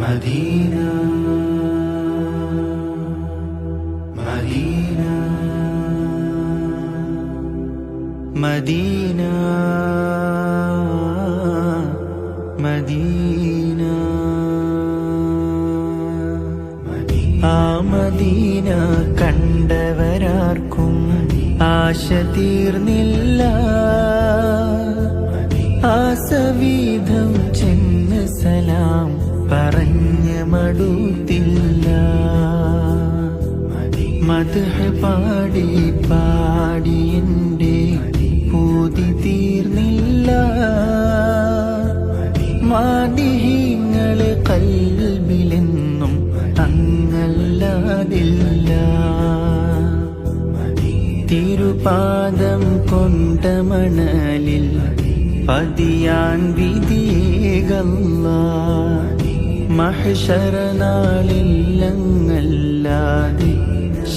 Medina Medina Medina Medina. Medina കണ്ടവരാർക്കും ആശ തീർന്നില്ല. മധുഹ പാടി പാടി എന്റെ പൂതി തീർന്നില്ല. മാതിഹിങ്ങളെ കൽബിലെന്നും തങ്ങല്ലാതില്ല. തിരുപാദം കൊണ്ട മണലിൽ പതിയാൻ വിധിയേകല്ല മഹശരനാളില്ലങ്ങല്ലാതെ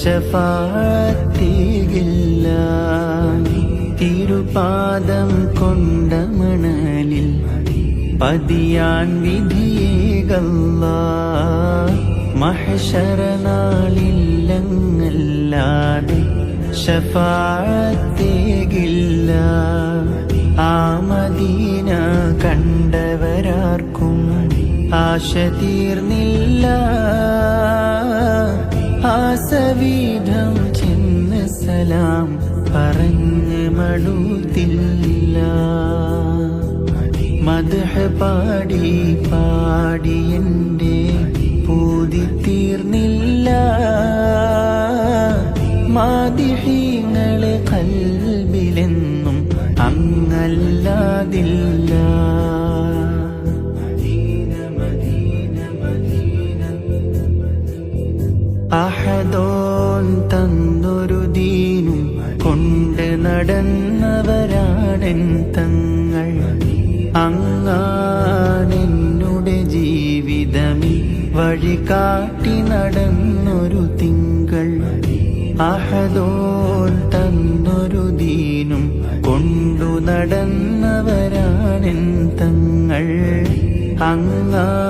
ഷഫാത്തികില്ല തിരുപാദം കൊണ്ട മണലിൽ പതിയാൻ വിധിയേകല്ല. മഹശരനാളില്ലങ്ങല്ലാതെ ഷഫാത്തേകില്ല ആ മദീന കണ്ടവരാർക്കും ആശ തീർന്നില്ല. ആസവീധം ചിന്ന സലാം പറഞ്ഞ് മടുത്തില്ല. മധുഹ പാടി പാടി എന്റെ പൂതി തീർന്നില്ല. അഹദോൻ തന്നൊരു ദീനും കൊണ്ട് നടന്നവരാണെൻ തങ്ങൾ. അങ്ങാണെന്നുടെ ജീവിതമി വഴി കാട്ടി നടന്നൊരു തിങ്കൾ. അഹദോൻ തന്നൊരു ദീനും കൊണ്ടു നടന്നവരാണെൻ തങ്ങൾ. അങ്ങാണെന്നുടെ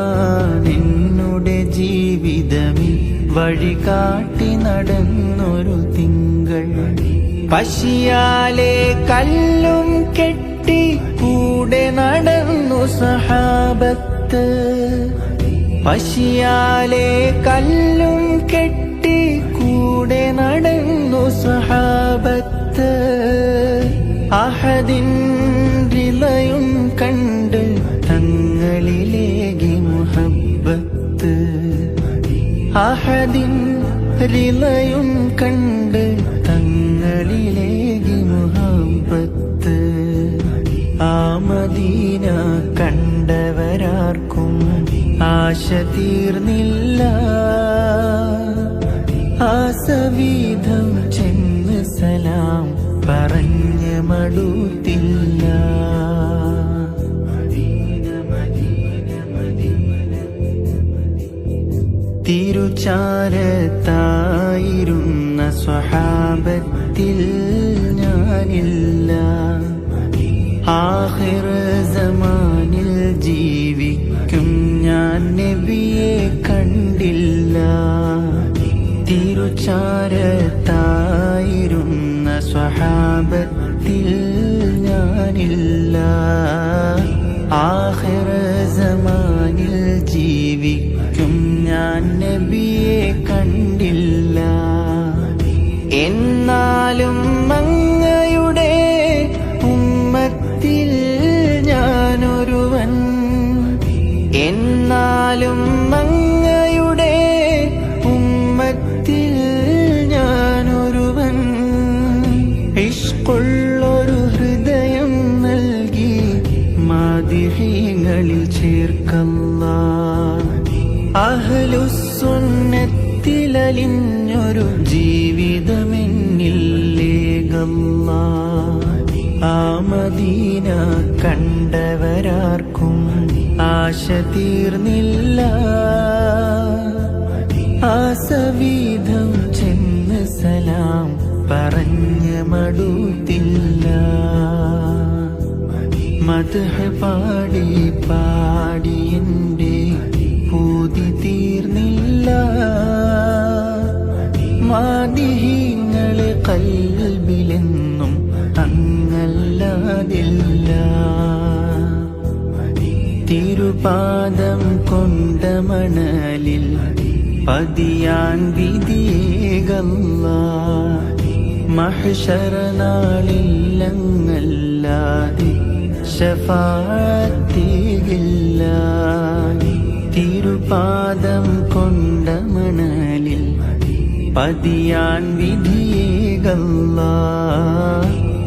ജീവിതമി വഴി കാട്ടി നടന്നൊരു തിങ്കൾ. പശിയാലെ കല്ലും കെട്ടി കൂടെ നടന്നു സഹാബത്ത്. പശിയാലെ കല്ലും കെട്ടി കൂടെ നടന്നു സഹാബത്ത്. അഹദിൻ റിലയും കണ്ട് തങ്ങളിലേകി അഹദിൻ റിലയും കണ്ട് തങ്ങളിലേകി മുഹബത്ത്. ആ മദീന കണ്ടവരാർക്കും ആശ തീർന്നില്ല. ആസവീധം ചെന്ന് സലാം പറഞ്ഞ മടുത്തില്ല. തിരുചാരത്തായിരുന്ന സ്വഹാബത്തിൽ ഞാനില്ല. ആഹിർ സമാനിൽ ജീവിക്കും ഞാൻ നബിയെ കണ്ടില്ല. തിരുചാരത്തായിരുന്ന സ്വഹാബത്തിൽ ഞാനില്ല. ആഹിർ സമാനിൽ ജീവിക്കും എന്നാലും അങ്ങയുടെ ഉമ്മത്തിൽ ഞാനൊരുവൻ. ഇഷ്കൊള്ളൊരു ഹൃദയം നൽകി മാതിരികളിൽ ചേർക്കല്ല. അഹലുസുന്നത്തിലലിഞ്ഞൊരു ജീവിതമെന്നില്ലേകല്ല. ആ മദീന കണ്ടവരാർക്കും ആശ തീർന്നില്ല. ആസവീതം ചെന്ന് സലാം പറഞ്ഞ മടുത്തില്ല. മധുഹ പാടി പാടി എന്റെ പൂതി തീർന്നില്ല. മാതിഹീങ്ങളെ കൽബിലെന്നും അങ്ങല്ലാതില്ല. തിരുപാദം കൊണ്ട മണലിൽ പതിയാൻ വിധിയേകല്ല. മഹരനാളില്ലങ്ങല്ലാതെ ശഫാത്തിയില്ല തിരുപാദം കൊണ്ട മണലിൽ പതിയാൻ വിധിയേകല്ല.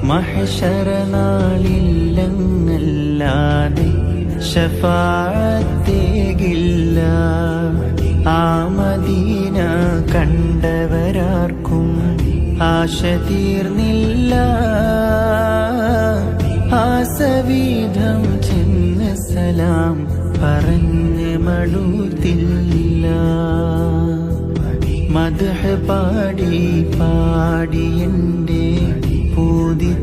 മഹ്ശര നാളില്ലങ്ങല്ലാതെ ഷഫാത്തേകില്ല ആ മദീന കണ്ടവരാർക്കും ആശ തീർന്നില്ല. ആസവീധം ചെന്ന് സലാം പറഞ്ഞ് മടുത്തില്ല. മധ പാടി പാടിയന്റെ പൂതി